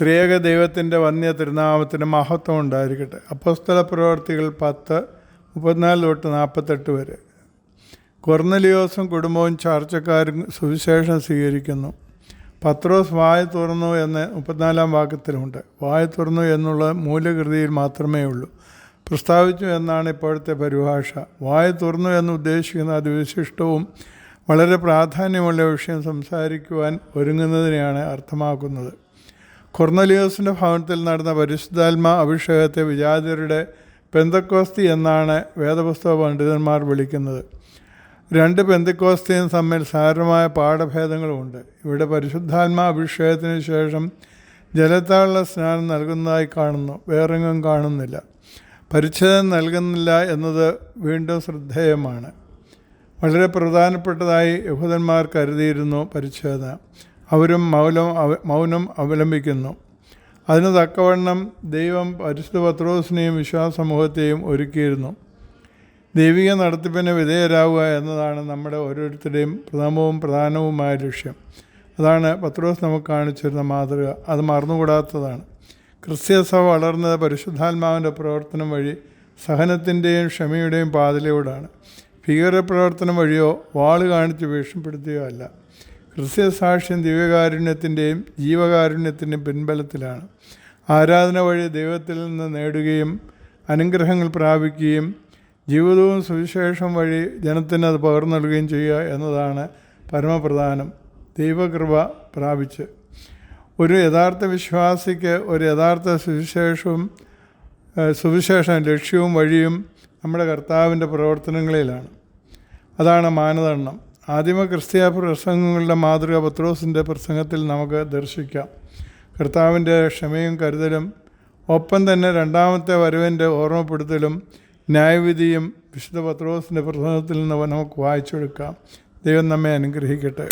ത്രിയേക ദൈവത്തിന്റെ വന്യ തിരുനാമത്തിന് മഹത്വം ഉണ്ടായിരിക്കട്ടെ. അപ്പോസ്തല പ്രവർത്തികൾ പത്ത് മുപ്പത്തിനാല് തൊട്ട് നാൽപ്പത്തെട്ട് വരെ. കൊർന്നലിയോസും കുടുംബവും ചാർച്ചക്കാരും സുവിശേഷം സ്വീകരിക്കുന്നു. പത്രോസ് വായ തുറന്നു എന്ന് മുപ്പത്തിനാലാം വാക്യത്തിലുണ്ട്. വായ തുറന്നു എന്നുള്ള മൂലകൃതിയിൽ മാത്രമേ ഉള്ളൂ. പ്രസ്താവിച്ചു എന്നാണ് ഇപ്പോഴത്തെ പരിഭാഷ. വായ തുറന്നു എന്ന് ഉദ്ദേശിക്കുന്ന അതിവിശിഷ്ടവും വളരെ പ്രാധാന്യമുള്ള വിഷയം സംസാരിക്കുവാൻ ഒരുങ്ങുന്നതിനെയാണ് അർത്ഥമാക്കുന്നത്. കൊർന്നലിയോസിന്റെ ഭവനത്തിൽ നടന്ന പരിശുദ്ധാത്മ അഭിഷേകത്തെ വിജാതിയരുടെ പെന്തക്കോസ്തി എന്നാണ് വേദപുസ്തക പണ്ഡിതന്മാർ വിളിക്കുന്നത്. രണ്ട് പെന്തക്കോസ്തിയും തമ്മിൽ സാരമായ പാഠഭേദങ്ങളുമുണ്ട് ഇവിടെ പരിശുദ്ധാത്മ അഭിഷേകത്തിന് ശേഷം ജലത്താളുള്ള സ്നാനം നൽകുന്നതായി കാണുന്നു. വേറെങ്ങും കാണുന്നില്ല. പരിച്ഛേദം നൽകുന്നില്ല എന്നത് വീണ്ടും ശ്രദ്ധേയമാണ്. വളരെ പ്രധാനപ്പെട്ടതായി യഹൂദന്മാർ കരുതിയിരുന്നു പരിച്ഛേദന അവരും മൗനം മൗനം അവലംബിക്കുന്നു. അതിന് തക്കവണ്ണം ദൈവം പരിശുദ്ധ പത്രോസിനെയും വിശ്വാസമൂഹത്തെയും ഒരുക്കിയിരുന്നു. ദൈവിക നടത്തിപ്പിന് വിധേയരാകുക എന്നതാണ് നമ്മുടെ ഓരോരുത്തരുടെയും പ്രഥമവും പ്രധാനവുമായ ലക്ഷ്യം. അതാണ് പത്രോസ് നമുക്ക് കാണിച്ചിരുന്ന മാതൃക. അത് മറന്നുകൂടാത്തതാണ്. ക്രിസ്ത്യസഭ വളർന്നത് പരിശുദ്ധാത്മാവിന്റെ പ്രവർത്തനം വഴി സഹനത്തിന്റെയും ക്ഷമയുടെയും പാതിലൂടെയാണ് ഭീകര പ്രവർത്തനം വഴിയോ വാൾ കാണിച്ച് ഭീഷണിപ്പെടുത്തുകയോ അല്ല. ക്രിസ്ത്യ സാക്ഷ്യം ദിവ്യകാരുണ്യത്തിന്റെയും ജീവകാരുണ്യത്തിന്റെയും പിൻബലത്തിലാണ്. ആരാധന വഴി ദൈവത്തിൽ നിന്ന് നേടുകയും അനുഗ്രഹങ്ങൾ പ്രാപിക്കുകയും ജീവിതവും സുവിശേഷം വഴി ജനത്തിന് അത് പകർന്നു നൽകുകയും ചെയ്യുക എന്നതാണ് പരമപ്രധാനം. ദൈവകൃപ പ്രാപിച്ച്. ഒരു യഥാർത്ഥ വിശ്വാസിക്ക് ഒരു യഥാർത്ഥ സുവിശേഷവും സുവിശേഷം ലക്ഷ്യവും വഴിയും നമ്മുടെ കർത്താവിന്റെ പ്രവർത്തനങ്ങളിലാണ്. അതാണ് മാനദണ്ഡം. ആദിമ ക്രിസ്തീയ പ്രസംഗങ്ങളുടെ മാതൃക പത്രോസിന്റെ പ്രസംഗത്തിൽ നമുക്ക് ദർശിക്കാം. കർത്താവിന്റെ ക്ഷമയും കരുതലും ഒപ്പം തന്നെ രണ്ടാമത്തെ വരവിന്റെ ഓർമ്മപ്പെടുത്തലും ന്യായവിധിയും വിശുദ്ധ പത്രോസിന്റെ പ്രസംഗത്തിൽ നിന്ന് നമുക്ക് വായിച്ചെടുക്കാം. ദൈവം നമ്മെ അനുഗ്രഹിക്കട്ടെ.